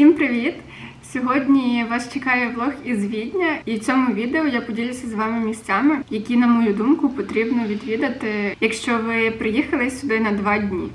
Всім привіт! Сьогодні вас чекає влог із Відня, і в цьому відео я поділюся з вами місцями, які, на мою думку, потрібно відвідати, якщо ви приїхали сюди на два дні.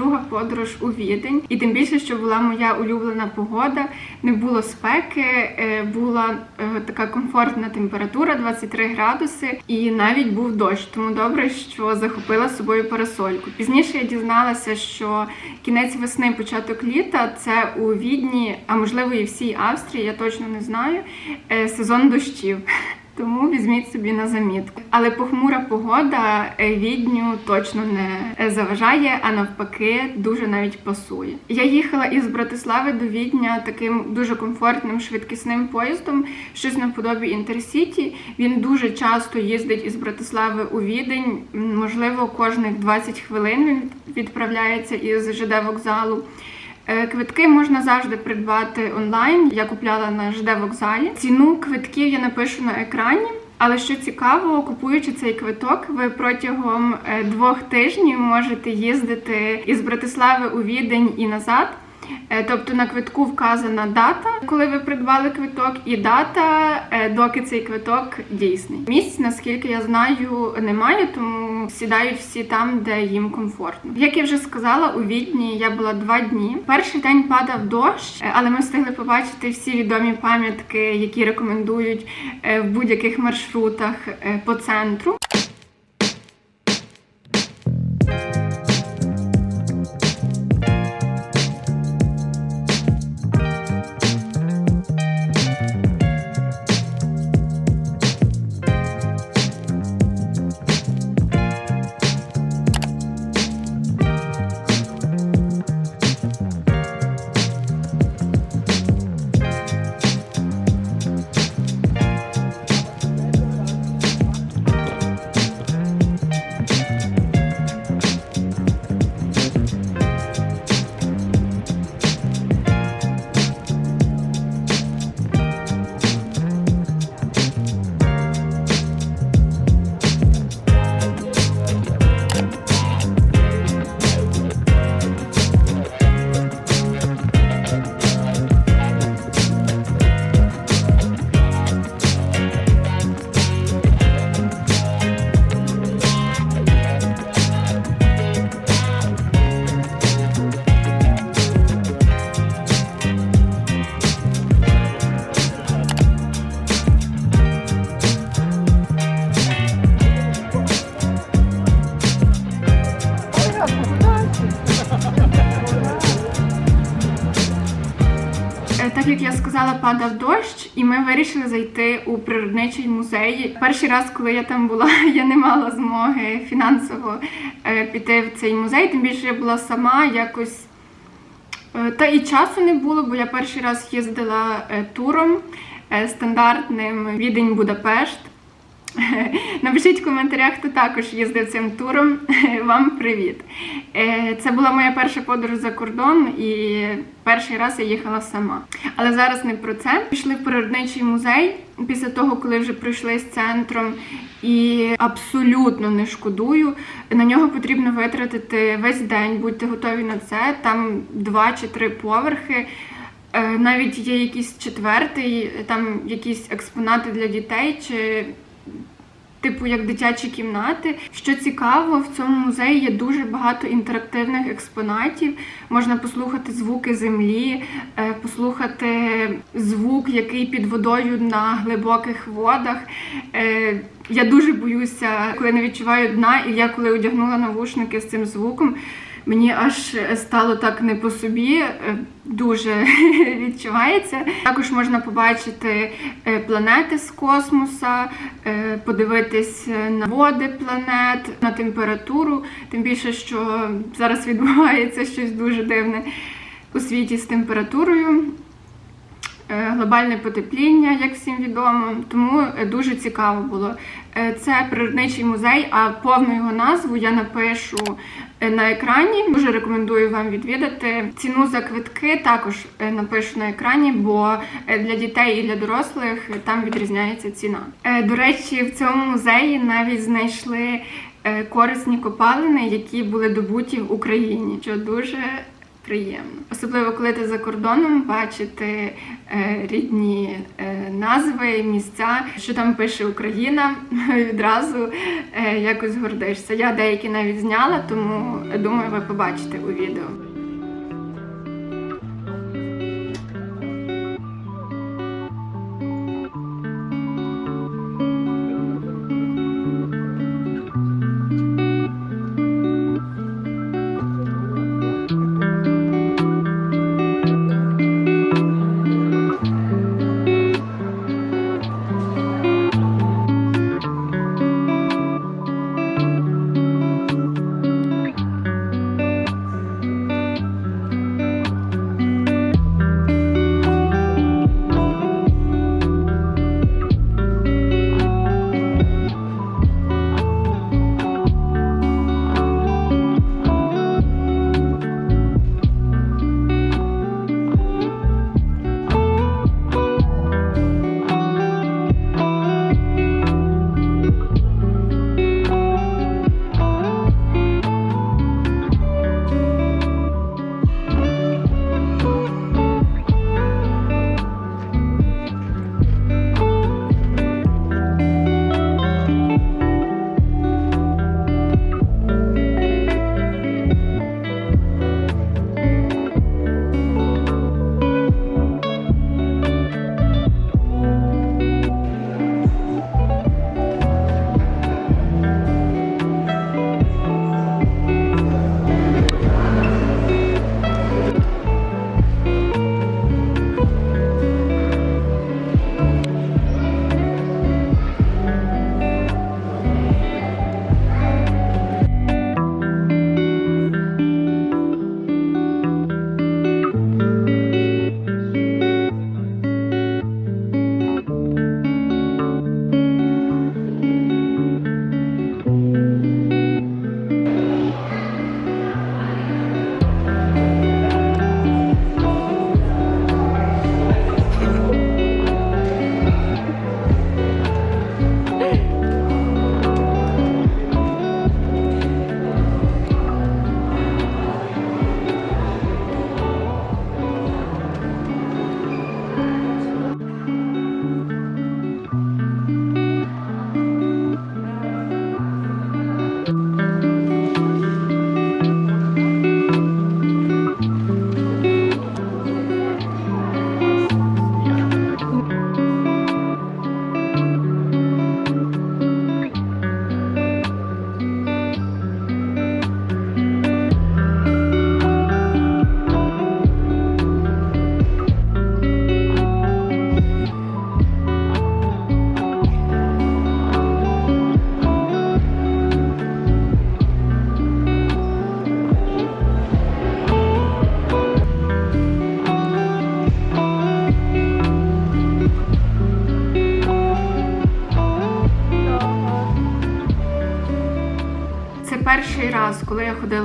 Друга подорож у Відень, і тим більше, що була моя улюблена погода, не було спеки, е, була е, така комфортна температура 23 градуси, і навіть був дощ. Тому добре, що захопила з собою парасольку. Пізніше я дізналася, що кінець весни, початок літа це у Відні, а можливо і всій Австрії, я точно не знаю. е, Сезон дощів. Тому візьміть собі на замітку. Але похмура погода е, відню точно не е, заважає, а навпаки, дуже навіть пасує. Я їхала із Братислави до Відня таким дуже комфортним швидкісним поїздом, щось наподобі Інтерсіті. Він дуже часто їздить із Братислави у Відень. Можливо, кожних 20 хвилин він відправляється із ЖД вокзалу. Е, Квитки можна завжди придбати онлайн. Я купляла на ЖД вокзалі. Ціну квитків я напишу на екрані. Але що цікаво, купуючи цей квиток, ви протягом е, двох тижнів можете їздити із Братислави у Відень і назад. Е, Тобто на квитку вказана дата, коли ви придбали квиток, і дата, е, доки цей квиток дійсний. Місць, наскільки я знаю, немає, тому сідають всі там, де їм комфортно. Як я вже сказала, у Відні я була два дні. Перший день падав дощ, е, але ми встигли побачити всі відомі пам'ятки, які рекомендують в будь-яких маршрутах по центру. Сказала, падав дощ, і ми вирішили зайти у природничий музей. Перший раз, коли я там була, я не мала змоги фінансово е, піти в цей музей. Тим більше я була сама якось. Е, Та і часу не було, бо я перший раз їздила е, туром стандартним Відень Будапешт. Напишіть в коментарях, хто також їздив цим туром. Вам привіт! Е, Це була моя перша подорож за кордон, і перший раз я їхала сама. Але зараз не про це. Пішли в природничий музей після того, коли вже пройшли з центром, і абсолютно не шкодую. На нього потрібно витратити весь день, будьте готові на це. Там два чи три поверхи. Е, Навіть є якийсь четвертий, там якісь експонати для дітей чи типу як дитячі кімнати. Що цікаво, в цьому музеї є дуже багато інтерактивних експонатів. Можна послухати звуки землі, е, послухати звук, який під водою на глибоких водах. Е, Я дуже боюся, коли не відчуваю дна, і я коли одягнула навушники з цим звуком. Мені аж стало так не по собі, е, дуже відчувається. Також можна побачити е, планети з космоса, е, подивитись на води планет, на температуру. Тим більше, що зараз відбувається щось дуже дивне у світі з температурою. Е, глобальне потепління, як всім відомо. Тому е, дуже цікаво було. Е, Це природничий музей, а повну його назву я напишу на екрані. Дуже рекомендую вам відвідати. Ціну за квитки також напишу на екрані, бо для дітей і для дорослих там відрізняється ціна. До речі, в цьому музеї навіть знайшли корисні копалини, які були добуті в Україні, що дуже приємно. Особливо коли ти за кордоном бачити е, рідні е, назви, місця, що там пише Україна, відразу е, якось гордишся. Я деякі навіть зняла, тому думаю, ви побачите у відео.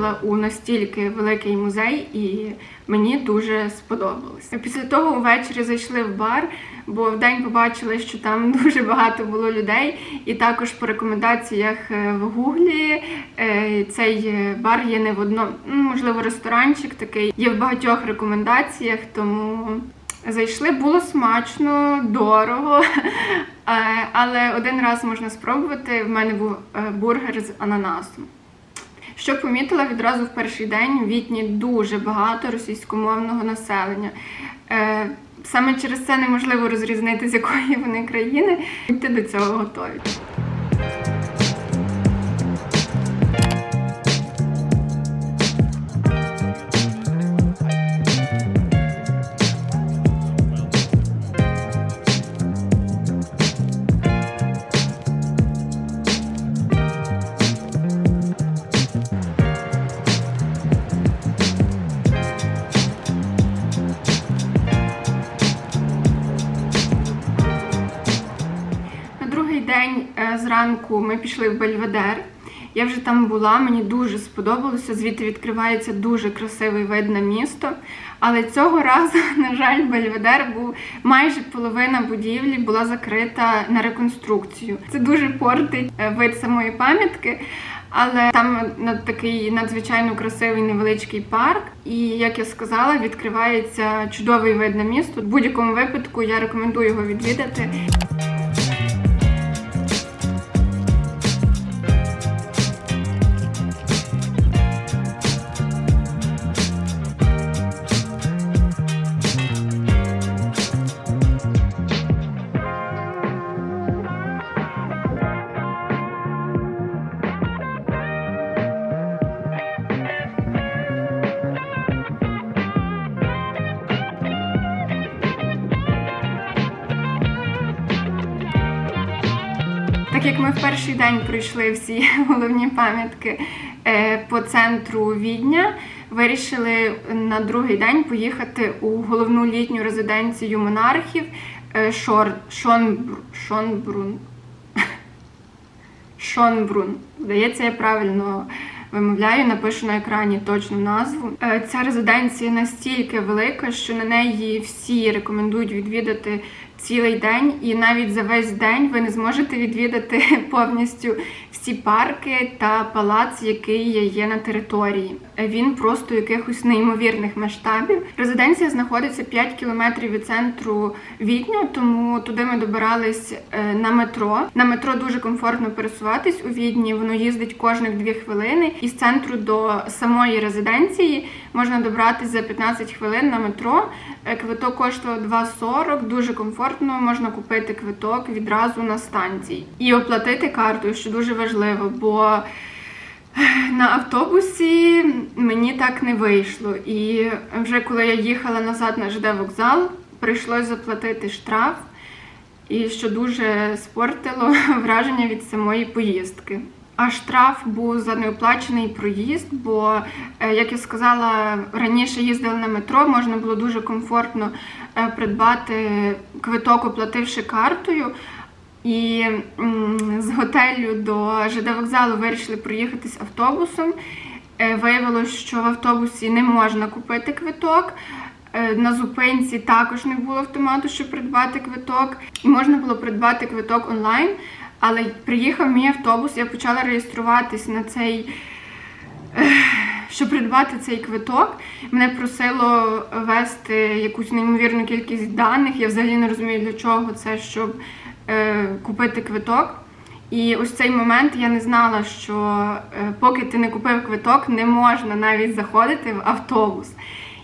Ходила у настільки великий музей, і мені дуже сподобалось. Після того ввечері зайшли в бар, бо вдень побачили, що там дуже багато було людей. І також по рекомендаціях е, в гуглі е, цей е, бар є не в одному, ну, можливо, ресторанчик такий. Є в багатьох рекомендаціях, тому зайшли, було смачно, дорого. Але один раз можна спробувати. В мене був бургер з ананасом. Що помітила відразу в перший день в Вітні дуже багато російськомовного населення. Е, Саме через це неможливо розрізнити, з якої вони країни. Будьте до цього готові. Е, ми пішли в Бельведер. Я вже там була, мені дуже сподобалося. Звідти відкривається дуже красивий вид на місто. Але цього разу, на жаль, Бельведер був майже половина будівлі була закрита на реконструкцію. Це дуже портить е, вид самої пам'ятки. Але там такий надзвичайно красивий невеличкий парк, і як я сказала, відкривається чудовий вид на місто. В будь-якому випадку я рекомендую його відвідати. Як ми в перший день пройшли всі головні пам'ятки е, по центру Відня, вирішили на другий день поїхати у головну літню резиденцію монархів е, Шор, Шонбру, Шонбрун. Шонбрун. Здається, я правильно вимовляю, напишу на екрані точну назву. Е, Ця резиденція настільки велика, що на неї всі рекомендують відвідати цілий день, і навіть за весь день ви не зможете відвідати повністю всі парки та палац, який є на території. Він просто якихось неймовірних масштабів. Резиденція знаходиться 5 кілометрів від центру Відня, тому туди ми добирались е, на метро. На метро дуже комфортно пересуватись у Відні. Воно їздить кожних 2 хвилини. І з центру до самої резиденції можна добратися за 15 хвилин на метро. Е, Квиток коштує 2,40, дуже комфортно. Можна купити квиток відразу на станції і оплатити картою, що дуже важливо, бо на автобусі мені так не вийшло. І вже коли я їхала назад на ЖД вокзал, прийшлось заплатити штраф, і що дуже спортило враження від самої поїздки. А штраф був за неоплачений проїзд, бо, е, як я сказала, раніше їздили на метро, можна було дуже комфортно е, придбати квиток, оплативши картою. І з готелю до ЖД вокзалу вирішили проїхатись автобусом. Е, Виявилось, що в автобусі не можна купити квиток. Е, На зупинці також не було автомату, щоб придбати квиток. І можна було придбати квиток онлайн. Але приїхав мій автобус, я почала реєструватись на цей щоб придбати цей квиток, мене просило ввести якусь неймовірну кількість даних. Я взагалі не розумію, для чого це, щоб е, купити квиток. І ось цей момент я не знала, що е, поки ти не купив квиток, не можна навіть заходити в автобус.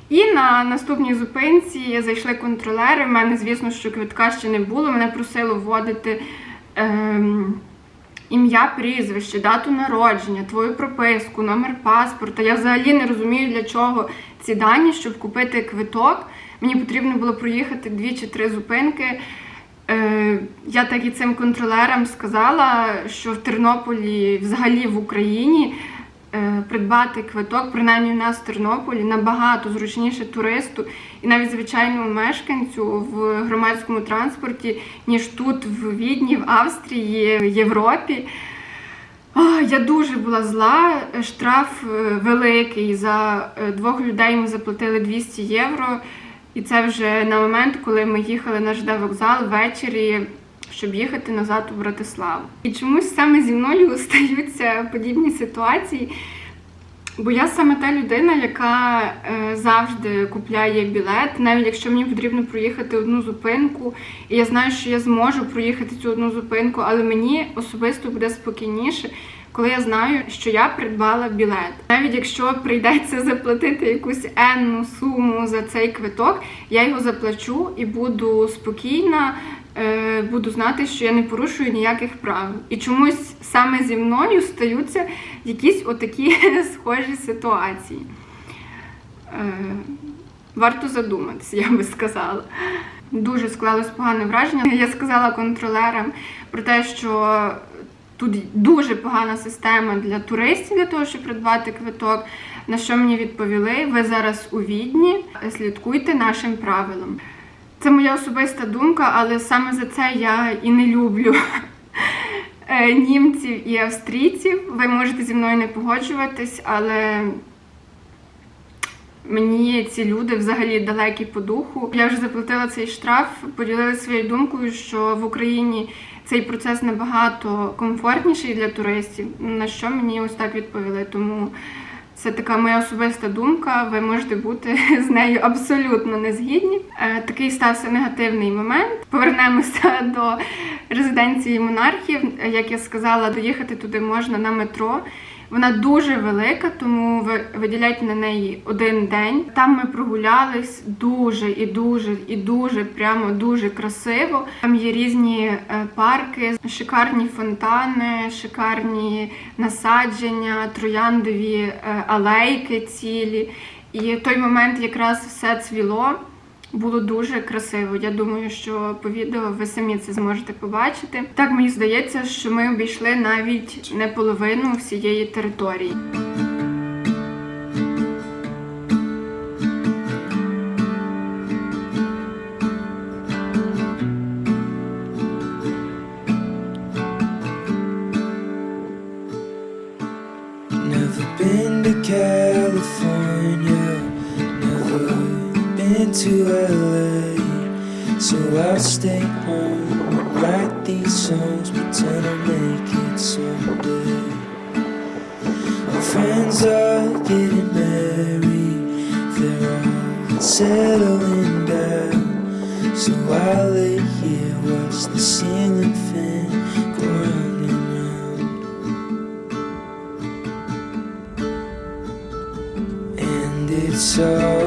І на наступній зупинці зайшли контролери. У мене, звісно, що квитка ще не було. Мене просило вводити. Ем, ім'я, прізвище, дату народження, твою прописку, номер паспорта. Я взагалі не розумію, для чого ці дані, щоб купити квиток. Мені потрібно було проїхати дві чи три зупинки. Е, Я так і цим контролерам сказала, що в Тернополі, взагалі в Україні, е, придбати квиток, принаймні в нас в Тернополі, набагато зручніше туристу і навіть звичайному мешканцю в громадському транспорті, ніж тут, в Відні, в Австрії, в Європі. Я дуже була зла. Штраф е, великий. За двох людей ми заплатили 200 євро. І це вже на момент, коли ми їхали на ЖД вокзал ввечері, щоб їхати назад у Братиславу. І чомусь саме зі мною стаються подібні ситуації. Бо я саме та людина, яка е, завжди купляє білет, навіть якщо мені потрібно проїхати одну зупинку, і я знаю, що я зможу проїхати цю одну зупинку, але мені особисто буде спокійніше, коли я знаю, що я придбала білет. Навіть якщо прийдеться заплатити якусь енну суму за цей квиток, я його заплачу і буду спокійна, е, буду знати, що я не порушую ніяких правил. І чомусь саме зі мною стаються якісь отакі схожі ситуації. Е, Варто задуматися, я би сказала. Дуже склалось погане враження. Я сказала контролерам про те, що тут дуже погана система для туристів для того, щоб придбати квиток. На що мені відповіли? Ви зараз у відні, слідкуйте нашим правилам. Це моя особиста думка, але саме за це я і не люблю е, німців і австрійців. Ви можете зі мною не погоджуватись, але мені ці люди взагалі далекі по духу. Я вже заплатила цей штраф, поділилася своєю думкою, що в Україні цей процес набагато комфортніший для туристів. На що мені ось так відповіли. Тому це така моя особиста думка. Ви можете бути з нею абсолютно не згідні. Е, Такий стався негативний момент. Повернемося до резиденції монархів. Е, Як я сказала, доїхати туди можна на метро. Вона дуже велика, тому ви виділяйте на неї один день. Там ми прогулялись дуже і дуже і дуже прямо дуже красиво. Там є різні е, парки, шикарні фонтани, шикарні насадження, трояндові е, алейки цілі. І в той момент якраз все цвіло. Було дуже красиво. Я думаю, що по відео ви самі це зможете побачити. Так мені здається, що ми обійшли навіть не половину всієї території. Stay home and write these songs, pretend I'll make it someday. My friends are getting married, they're all settling down. So I lay here, watch the ceiling fan go round and round. And it's always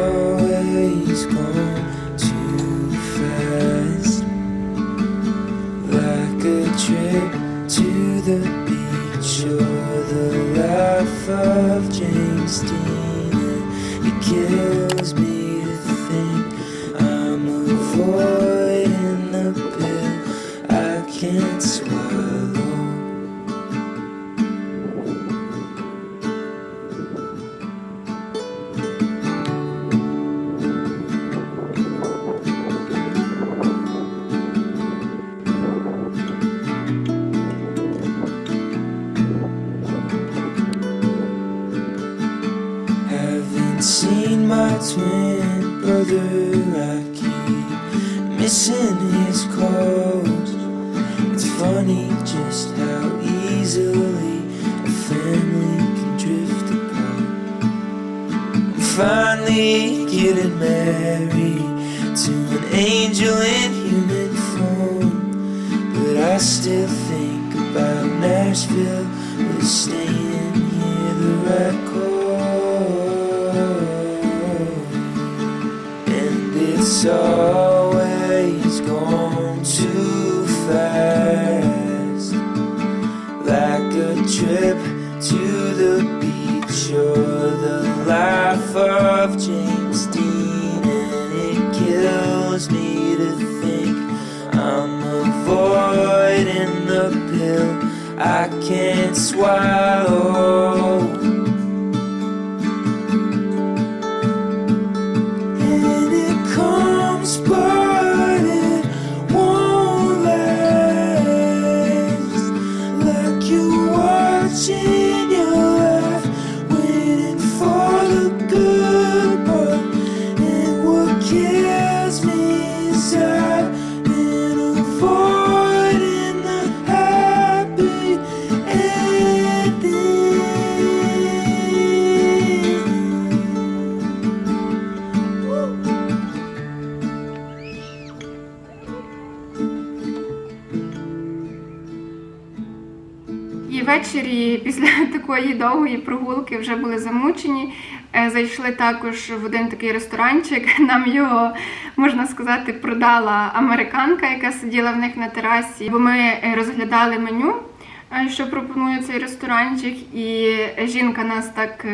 We're staying here, the call. And it's always gone too fast. Like a trip to the beach or the life of James I can't swallow. Такої довгої прогулки вже були замучені. Е, Зайшли також в один такий ресторанчик. Нам його, можна сказати, продала американка, яка сиділа в них на терасі. Бо ми е, розглядали меню, е, що пропонує цей ресторанчик, і жінка нас так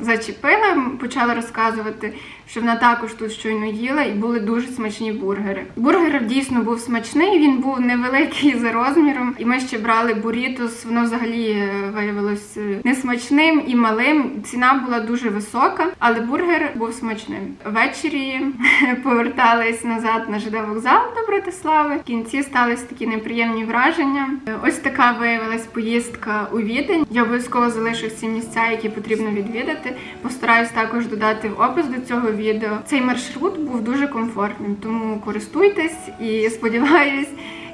зачепила, почала розказувати що вона також тут щойно їла, і були дуже смачні бургери. Бургер дійсно був смачний. Він був невеликий за розміром, і ми ще брали бурітос. Воно взагалі е, виявилось е, несмачним і малим. Ціна була дуже висока, але бургер був смачним. Ввечері повертались назад на ЖД вокзал до Братислави. В кінці стались такі неприємні враження. Е, Ось така виявилась поїздка у Відень. Я обов'язково залишу всі місця, які потрібно відвідати. Постараюсь також додати в опис до цього відео. Цей маршрут був дуже комфортним, тому користуйтесь і сподіваюсь.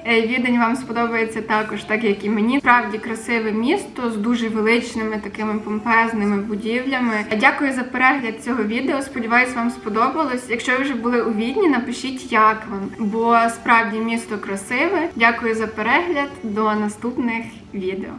е, Відень вам сподобається також, так як і мені. Справді красиве місто з дуже величними такими помпезними будівлями. Дякую за перегляд цього відео. Сподіваюсь, вам сподобалось. Якщо ви вже були у Відні, напишіть, як вам, бо справді місто красиве. Дякую за перегляд. До наступних відео.